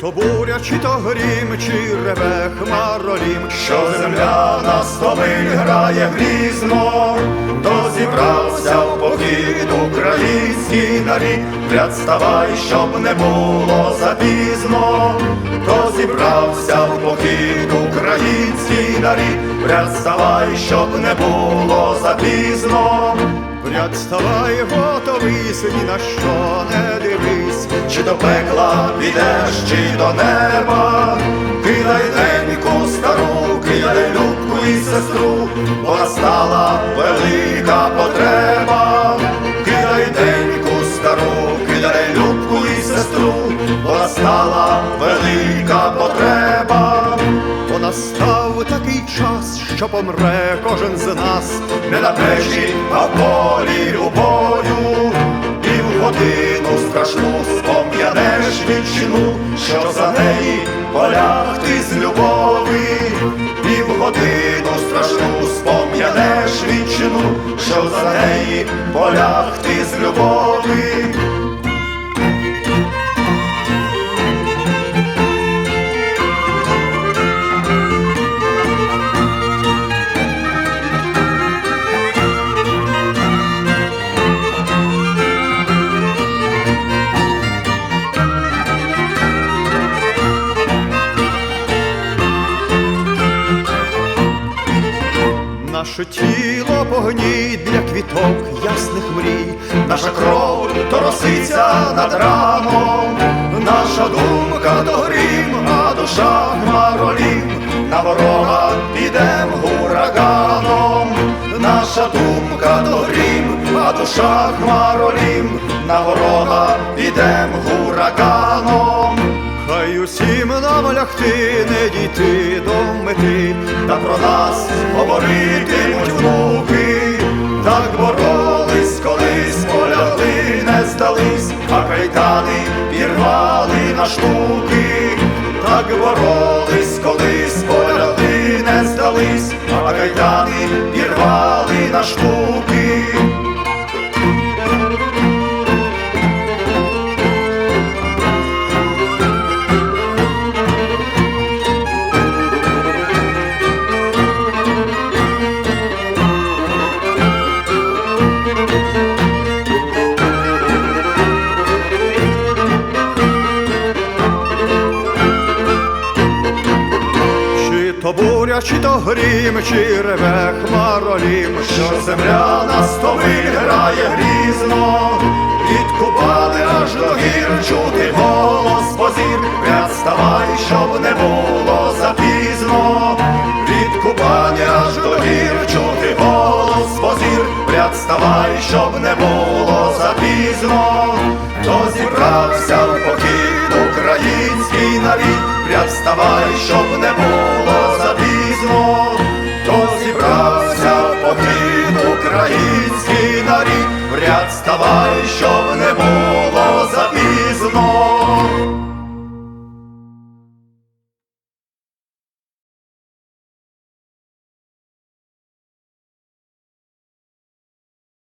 чи то грім, чи реве хмаролім, що земля на стомиль грає грізно, то зібрався в похід український нарід, Ряд ставай, щоб не було запізно, то зібрався в похід український нарід, Ряд ставай, щоб не було запізно. Вряд ставай, готовись, ні на що не дивись, Чи до пекла підеш, чи до неба, кидай деньку стару, кидай любку і сестру, бо настала велика потреба, кидай деньку стару, кидай любку і сестру, бо настала велика потреба. бо настав такий час, що помре кожен з нас. не на печі, а в полі у бою, годину страшну спом'янеш відчину, що за неї полягти з любові, півгодину годину страшну спом'янеш відчину, що за неї полягти з любові. Наше тіло погній для квіток ясних мрій, Наша кров то росиця над раном, наша думка то грім, а душа хмаролім, на ворога підем ураганом, наша думка то грім, а душа хмаролім, на ворога підем ураганом. Усім нам лягти, не дійти до мети. та про нас говоритимуть внуки, так боролись, колись полягли, не здались, а кайдани пірвали на штуки, так боролись, колись полягли, не здались, а кайдани пірвали на штуки. Чи то грім, чи реве хмаролім, що земля на стовиль грає грізно, від Кубани аж до гір чути голос позір, ряд ставай, щоб не було запізно, від Кубани аж до гір чути голос позір, ряд ставай, щоб не було запізно, то зібрався в похід український нарід, ряд ставай, щоб не було обряд ставай, щоб не було.